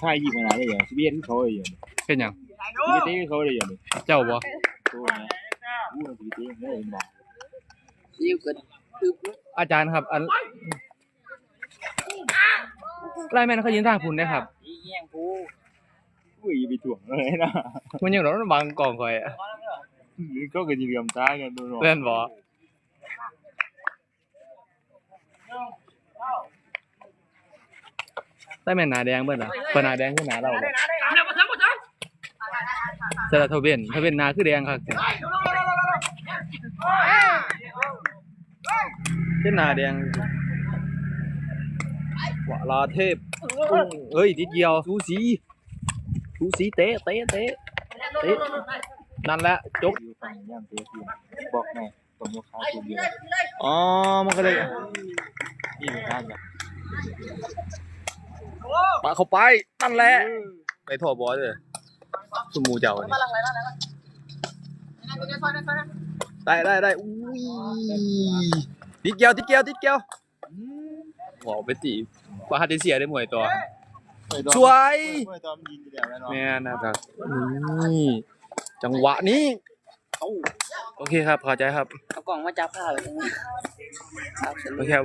ใช่ยิงมาแล้วเลยเหรอชีวิตเขาเลยเหรอเป็นหยังชีวิตเขาเลยเหรอเจ้าบ่ตัวนะอู้ชีวิตเขาเลยบอกยิวก็คืออาจารย์ครับอันไล่แม่นเขายืนทางพุ่นได้ครับอีแย่งกูอุ้ยไปถ่วงเลยนะมันยังรถบางกล่องข่อยอะก็เกิดเหลื่อมตากันตัวเนาะเล่นบ่ ไล่แม่นหนาแดงเบิ่นอะเพิ่นหนาแดงคือหนาเราบ่แต่ละทะเบียนทะเบียนหนาคือแดงครับเป็นหนาแดงวลาเทพอุ้งเฮ้ยดิดเดียวสูสีสูสีเตะเตะเตะเตะนั่นแหละจกอยู่ฝั่งย่างเตะทีบอกแม่ตรงลูกค้าตัวเดียวอ๋อมันก็เลยนี่เป็นการแบบปาเข้าไปนั่นแหละไปถอบบอลเลยคุณมูเจ้าเนี่ยได้ได้ได้อุ้ยติดเกียวติดเกียวติดเกียวบอกไปตีว่าฮัตติเซียได้หมวยตัวสวยเมื่อตอนยิงเดียวแล้วเนาะแม่นะครับนี่จังหวะนี้โอเคครับเข้าใจครับเอากล่องมาจับผ้าไว้ตรงนี้ครับ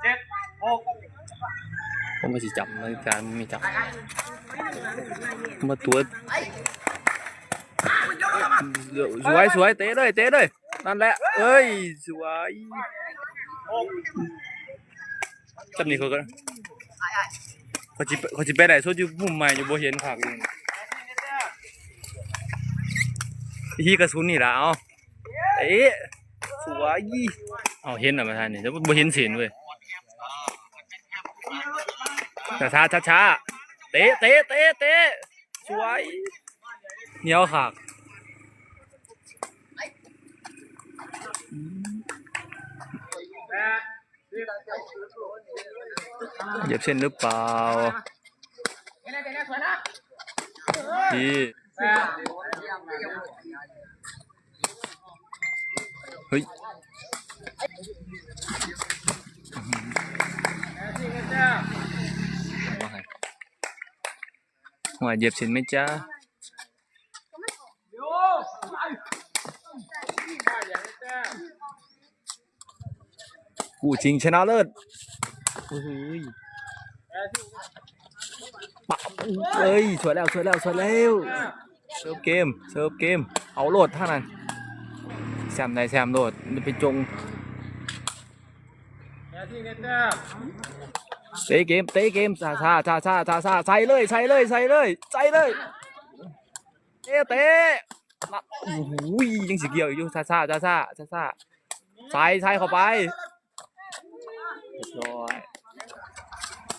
เสร็จโอเคครับผมมาสิจับนาฬิกาไม่จับมาตัวสวยสวยเตะเลยเตะเลยนั่นแหละเอ้ยสวยจำนี่เขาก็เขาจิเขาจิไปไหนโซดอยู่มุมใหม่อยู่บ่เห็นผักอยู่ที่กระสุนนี่ละเอาเอ๊ะสวยเอาเห็นอะมาทานนี่แต่บ่เห็นเสียนเว้ย ช้าช้าช้าช้าเตะเตะเตะเตะสวยเหนียวขากเหยียบเส้นหรือเปล่าดีเฮ้ย หัวเหยียบเส้นไหมจ้ากูจริงชนะเลิศโอ้ยปะเอ้ยสวยแล้วสวยแล้วสวยแล้วเซิร์ฟเกมเซิร์ฟเกม เอาโหลดท่านั้นแซมได้แซมโหลดนไปจงเต เตะเกมเตะเกมซาซาซาซาซาซาใส่เลยใส่เลยใส่เลยใส่เลยเตะเตะโอ้โหยยังสิเกี่ยวอยู่ซาซาซาซาซาซาใส่ใส่เข้าไปเรียบร้อย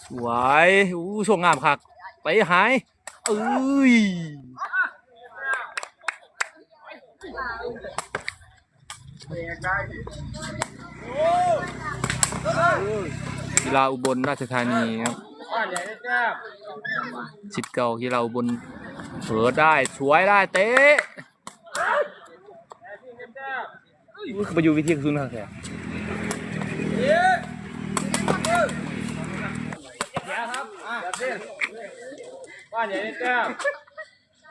สวยอู้ช่วงงามคักไปหายเอ้ย กีฬาอุบลราชธานีครับสิทธิ์เก่ากีฬาอุบลเผลอได้สวยได้เตะอุ้ยไปอยู่วิธีกระสุนครับแก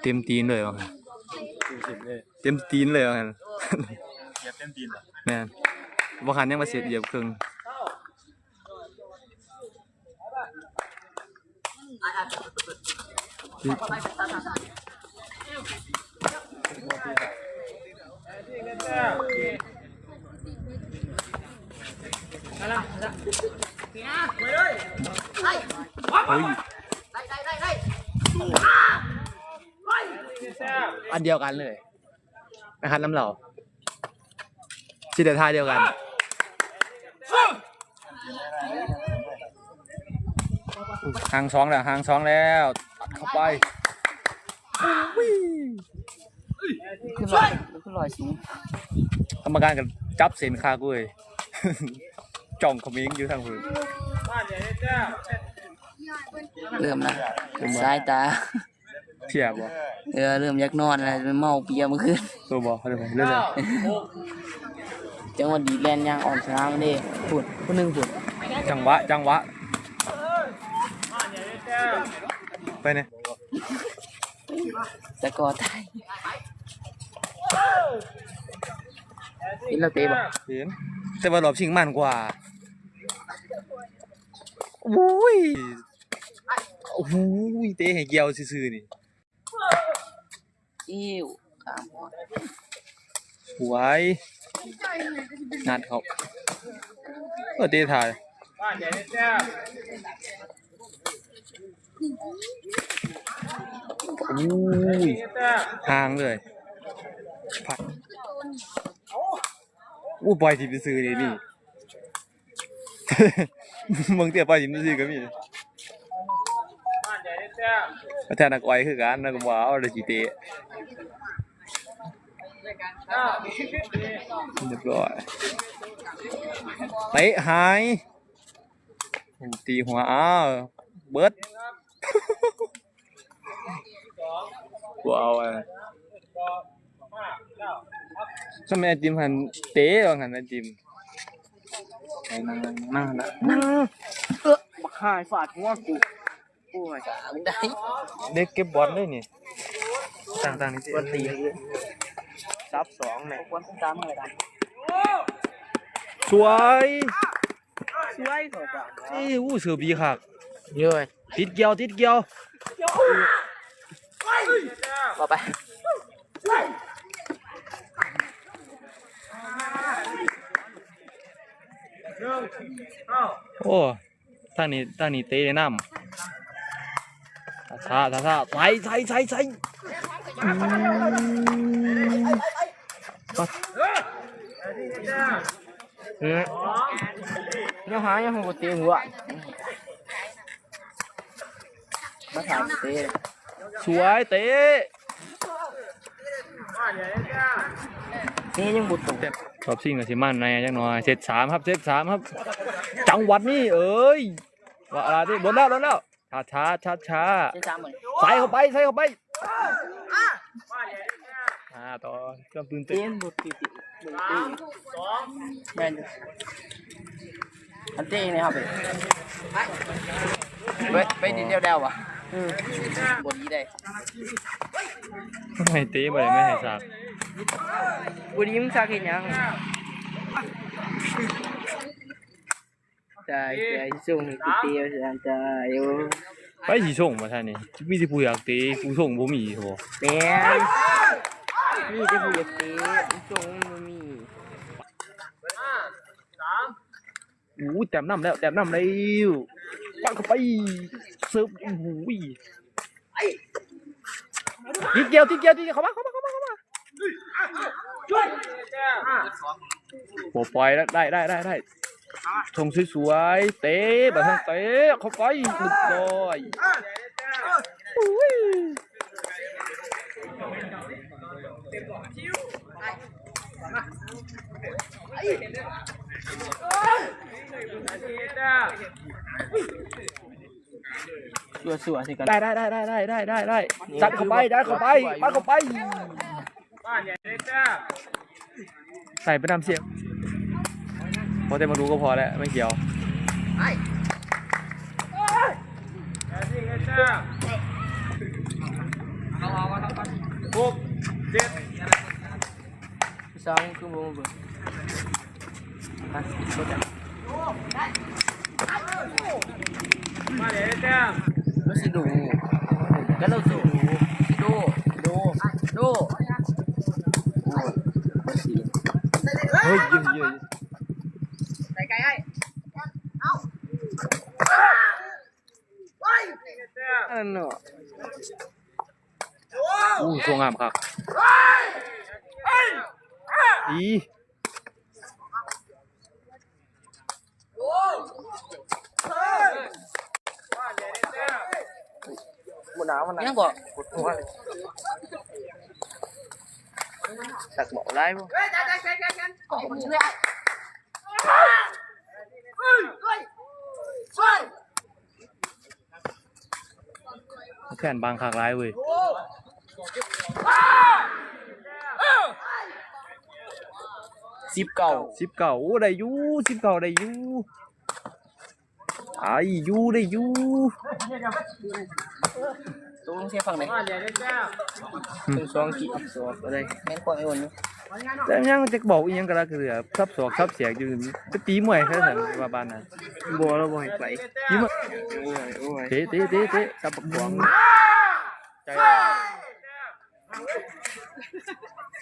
เต็มตีนเลยวะเต็มตีนเลยวะเหยียบเต็มตีนเหรอแม่นบ่คันยังมาเสร็จเหยียบครึ่งเฮ้ย อันเดียวกันเลยนะครับน้ำเหล่าชิดเดท่าเดียวกัน หางสองแล้วหางสองแล้วตัดเข้าไปขึ้นลอยขึ้นลอยสูงกรรมการกับจับเส้นคากุ้ยจ่องขมิ้งอยู่ทางพื้นเริ่มละสายตาเทียบบ่เออเริ่มอยากนอนแล้วเมาเปียเมื่อคืนตัวบ่เขาเรียกว่าเรื่อยจังหวะดีแลนยางออกสนามนี่พูดผู้หนึงพูดๆจังหวะจังหวะ ไปเนี่ยตะกอไทยนี่เราเตะบ่เห็นแต่ว่ารอบชิงมันกว่าโอ้ยโอ้โหเตะให้เกี่ยวซื่อๆนี่อิ้วขามหัวสวยงัดเขาเออเตะถ่ายโอู้ยห่างเลยผัดอู้ปล่อยทีมซื้อๆนี่นี่มึงเตี้ยปล่อยทีมซื้อก็มีประธานักไว้คือกันนักว้าวเลยจีเตะเรียบร้อยเตะหายตีหัวอ้าวเบิร์ด ว้าวอะทำไมไอติมหันเตะว่าหันไอติมไปนั่งนั่งนะนั่งเออบักหายฟาดหัวกูโอ้ยมึงได้เด็กเก็บบอลด้วยนี่ต่างๆนี่สิวันตีเลยซับสองเนี่ยวันตามเลยตามสวยช่วยเขาจ้ะเอ้ยอู้เสือบีคัก เยอะติดเกี่ยวติดเกี่ยวต่อไปโอ้ทางนี้ทางนี้เตะในน้ำช้าช้าช้าใส่ใส่ใส่ใส่อืมปัดเฮ้ยยังหายังหัวเตียงหัว มาถามเตะสวยเตะนี่ยังบุตรรอบชิงกับสิมันในจังหน่อยเซตสามครับเซตสามครับ จังหวัดนี้เอ้ยว่าอะไรที่บนแล้วบนแล้วช้าช้าช้าช้าเจ๊จ้าเหมือนใส่เข้าไปใส่เข้าไปอ่าต่อเครื่องปืนเตีติยงบุตรติดบุตรตีแม่นอยู่อันเต้เนี่ยครับไปไปดินเดียวเดียววะ บนนี้ได้ทำไมตีบ่ไปไม่ให้สักวันนี้มึงซักเห็นยังใจใจส่งกูตียวสันใจโอ้ไปสีส่งมาท่านนี่มีที่ผู้อยากตีกูส่งบ่มีโหแม่นนี่จะพูดอยากเตะส่งมันมีอู้แต้มน้ำแล้วแต้มน้ำแล้ว ปังเข้าไปเสิร์ฟโอ้โหทีเดียวทีเดียวทีเดียวเข้ามาเข้ามาเข้ามาเข้ามาโอ้ปล่อยแล้วได้ได้ได้ได้ชงสวยๆเตะแบบทางเตะเข้าไปหลุดลอยอุ้ ยสัวสัวสิกันได้ได้ได้ได้ได้ได้ได้ได้จัดเข้าไปจัดเข้าไปปัดเข้าไปใส่ไปนำเสียงพอแต่มาดูก็พอแล้วไม่เกี่ยวสองคือบ่บ่ฮะบ่จ้ะ รู้สิดูก็เราสูดูดูดูเฮ้ยยิงยิงใส่ไก่ให้เอาไปอันเนาะอู้สวยงามครับอี một đá mà nè bỏ một hoa này. Đặt bộ lại. Luôn kèn bằng khạc lại rồi ship cầu. Ship cầu. Ở đây du ship cầu đây ได้อยูสิบเก่าได้อยูไอ้ยูได้ยูตู้ลงเสียฝั่งไหนถึงสองกี่สองอะไรแม่นความไอ้คนนี้แต่ยังจะบอกอีหยังก็แล้วคือทับศอกทับเสียกอยู่จะตีมวยแค่ไหนว่าบ้านน่ะบัวเราบ่ให้ไปตีมวยโอ้ยโอ้ยเตะเตะเตะเตะจับหวงใจ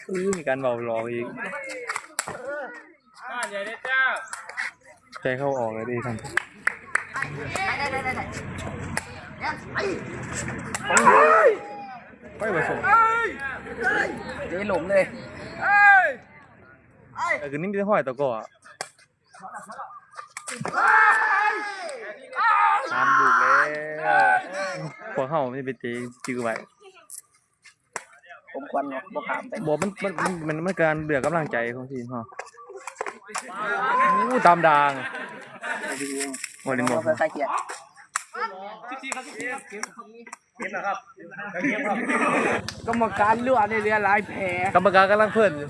อื้อมีการเบาหลอกอีกใจเข้าออกเลยดิท่าน ไปผสมเดี๋ยวหลมเลยแต่คือนี่มีแต่ห้อยตะก่อทำบุกแล้วพวกเขาไม่ไปเตะจือไว้ผมควันเนาะบ่ขามไปบอกมันมันมันมันมันการเดือกกำลังใจของทีมฮะอู้ตามดาง วันนี้หมดเราไปใครเกียร์กรรมการเลือดในเรือลายแผลกรรมการกำลังเพิ่นอยู่